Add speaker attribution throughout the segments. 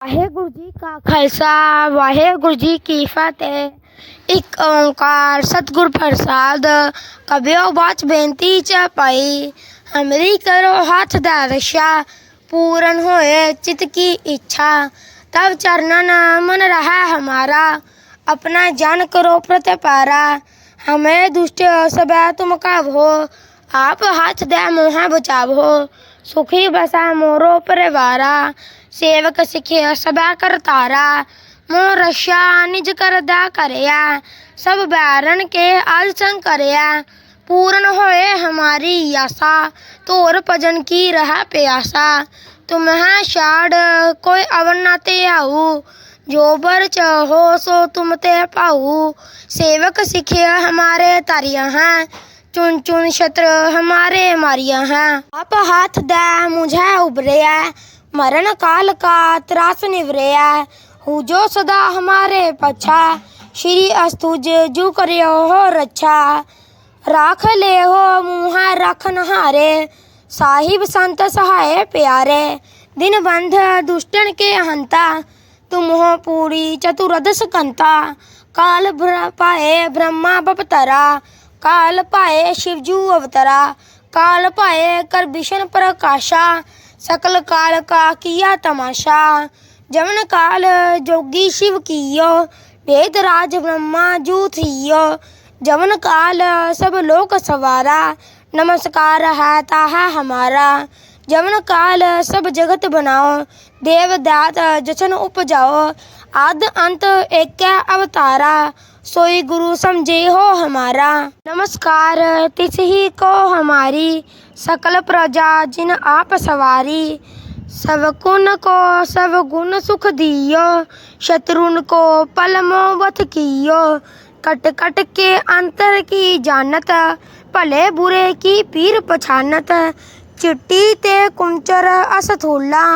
Speaker 1: ਵਾਹਿਗੁਰੂ ਜੀ ਕਾ ਖਾਲਸਾ ਵਾਹਿਗੁਰੂ ਜੀ ਕੀ ਫਤਿਹ ਇੱਕ ਓੰਕਾਰ ਸਤਿਗੁਰ ਪ੍ਰਸਾਦ ਕਬਿਓ ਬਾਚ ਬੇਨਤੀ ਚ ਪਾਈ ਹਮਰੀ ਕਰੋ ਹੱਥ ਦਾ ਰਸ਼ਾ ਪੂਰਨ ਹੋਏ ਚਿਤ ਕੀ ਇੱਛਾ ਤਬ ਚਰਨਨ ਮਨ ਰਹਾ ਹਮਾਰਾ अपना जान करो प्रतिपारा हमें दुष्ट सब तुम काबो आप हाथ दे मोह बचावो सुखी बसा मोरो परिवारा ਸੇਵਕ ਸਿਖਿਆ ਸਭਾ ਕਰਤਾਰਾ, ਮੋਹ ਰਸ਼ਾ ਨਿਜ ਕਰਦਾ ਕਰਿਆ, ਸਭ ਬੈਰਨ ਕੇ ਅਜ ਸੰਗ ਕਰਿਆ, ਪੂਰਨ ਹੋਏ ਹਮਾਰੀ ਆਸਾ ਤੋਰ ਭਜਨ ਕੀ ਰਹਾ ਪਿਆਸਾ ਤੁਮ ਹੈ ਛਾੜ ਕੋਈ ਅਵਨ ਨਾ ਤੇ ਆਉ ਜੋ ਬਰ ਚਾਹੋ ਸੋ ਤੁਮ ਤੇ ਪਾਉ ਸੇਵਕ ਸਿਖਿਆ ਹਮਾਰੇ ਤਾਰੀਆਂ ਹੈ ਚੁਨ ਚੁਨ ਛਤਰ ਹਮਾਰੇ ਮਾਰੀਆਂ ਹੈ, ਆਪ ਹੱਥ ਦਾ ਮੁਝੇ ਉਬਰਿਆ मरण काल का त्रास निवरिया हूँ जो सदा हमारे पछा श्री अस्तुज जू करियो हो रक्षा राख ले हो मुँह रख नहारे साहिब संत सहाय प्यारे दिन बंध दुष्टन के हंता तुम हो पूरी चतुरद सकंता काल ब्र- पाए ब्रह्मा बपतरा काल पाए शिवजू अवतरा काल पाए कर ਸਕਲ ਕਾਲ ਕਾ ਕੀਆ ਤਮਾਸ਼ਾ ਜਮਨ ਕਾਲ ਜੋਗੀ ਸ਼ਿਵ ਕੀਓ, ਵੇਦ ਰਾਜ ਬ੍ਰਹਮਾ ਜੂ ਥੀਓ ਜਮਨ ਕਾਲ ਸਭ ਲੋਕ ਸਵਾਰਾ, ਨਮਸਕਾਰ ਹੈ ਤਾਹਾ ਹਮਾਰਾ ਜਮਨ ਕਾਲ ਸਭ ਜਗਤ ਬਨਾਓ ਦੇਵ ਦਾਤ ਜਸ਼ਨ ਉਪਜਾਓ, ਆਦ ਅੰਤ ਏਕੈ ਅਵਤਾਰਾ सोई गुरु समझे हो हमारा नमस्कार तिस ही को हमारी सकल प्रजा जिन आप सवारी सब गुण को सब गुण सुख दियो शत्रुन को पल मोवत कियो कट कट के अंतर की जानत भले बुरे की पीर पछानत चिट्टी ते कुंचर असथूला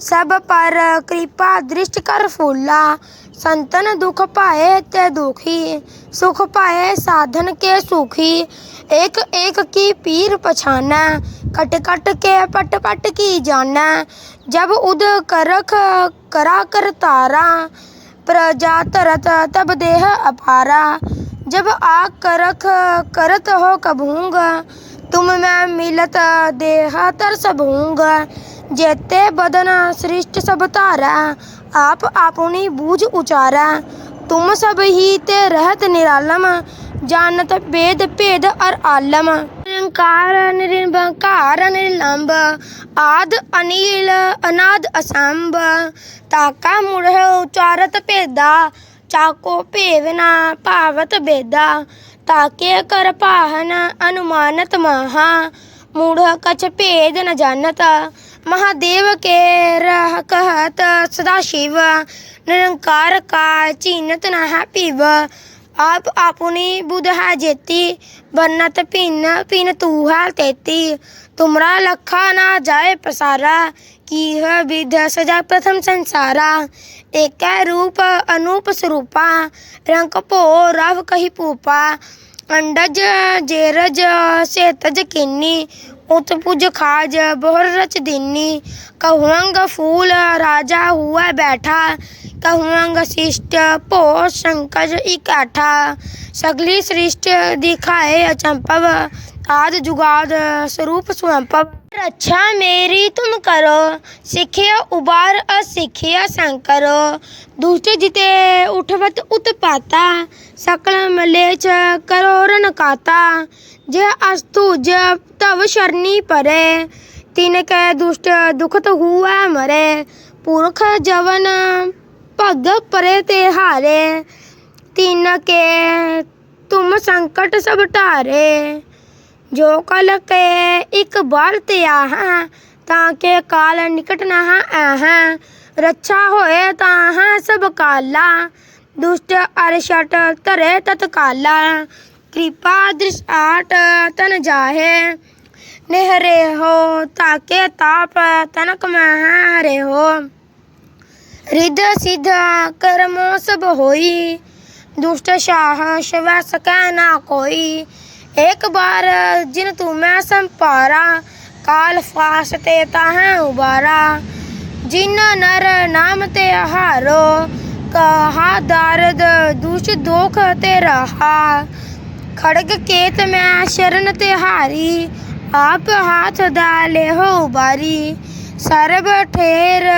Speaker 1: सब पर कृपा दृष्ट कर फूला संतन दुख पाए ते दुखी, सुख पाए साधन के सुखी। एक एक की पीर पछाना, कट कट के पट पट की जाना। जब उद करख करा कर तारा, प्रजा तरत तब देह अपारा। जब आग करख करत हो कभूंग, तुम मैं मिलत देह तरस भूंग जेते बदन सृष्ट सब तारा आप अपनी बूझ उचारा तुम सब ही ते रहत निरालम जानत वेद भेद और आलम निरंकार निरंकार निर्लंब आद अनिल अनाद असंभ ताका मुढ़ उचारत भेदा चाको भेवना भावत बेदा ताके कर पाहन अनुमानत महा मूढ़ कछ भेद न जानत महादेव के रह कहत सदा शिव निरंकार का चीनत न है पीव आप अपनी बुध है जेती बन्नत पिन पिन तू है तेती तुमरा लखा ना जाए पसारा की है विध सजा प्रथम संसारा एक रूप अनूप स्वरूपा रंग भो रव कही पूपा अंडज जेरज से तज किन्नी उत पुज खाज बोहर रच दिनी कहुअंग फूल राजा हुआ बैठा कहुअंग शिष्ट पो संकज इकाठा सगली सृष्ट दिखाए अचंपव ਆਦ ਜੁਗਾਦ ਸਰੂਪ ਸੁਅੰਪਵ ਰੱਛਾ ਮੇਰੀ ਤੁਮ ਕਰੋ ਸਿੱਖਿਆ ਉਬਾਰ ਅਸਿੱਖਿਆ ਸੰਕਰੋ। ਦੁਸ਼ਟ ਜਿਤੇ ਉਠਵਤ ਉਤਪਾਤਾ ਸਕਲ ਮਲੇਚ ਕਰੋ ਰਨਕਾਤਾ ਜੇ ਅਸਤੂ ਜਪ ਤਵ ਸ਼ਰਨੀ ਪਰੇ ਤਿਨ ਕੈ ਦੁਸ਼ਟ ਦੁਖਤ ਹੁਆ ਮਰੇ। ਪੁਰਖ ਜਵਨ ਭਗ ਪਰੇ ਤੇ ਹਾਰੇ ਤਿਨ ਕੇ ਤੁਮ ਸੰਕਟ ਸਭ ਢਾਰੇ ਜੋ ਕਲ ਕੇ ਇੱਕ ਬਲ ਤੇ ਆਹਾਂ, ਤਾਂ ਕੇ ਕਾਲ ਨਿਕਟ ਨਾ ਆਹਾਂ। ਰੱਛਾ ਹੋਏ ਤਾਂ ਹਾਂ ਸਭ ਕਾਲਾ, ਦੁਸ਼ਟ ਅਰਸ਼ਟ ਧਰੇ ਤਤਕਾਲਾ। ਕਿਰਪਾ ਦ੍ਰਿਸ਼ ਤਨ ਜਾਹੇ, ਨਿਹਰੇ ਹੋ ਤਾਕੇ ਤਾਪ ਤਨਕ ਮਹਾ ਹਰੇ ਹੋ। ਰਿਧ ਸਿਧ ਕਰਮੋ ਸਭ ਹੋਈ, ਦੁਸ਼ਟ ਸ਼ਾਹ ਸ਼ਵ ਸਕੈ ਨਾ ਕੋਈ एक बार जिन तुम्हें संपारा काल फासते ताहें उबारा जिन नर नाम ते हारो कहा दारद दुष दोख ते रहा खड़ग केत में शरण ते हारी आप हाथ डाले हो बारी सर्ब ठेर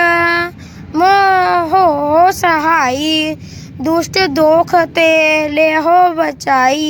Speaker 1: मोहो सहाई दुष्ट दोख ते ले हो बचाई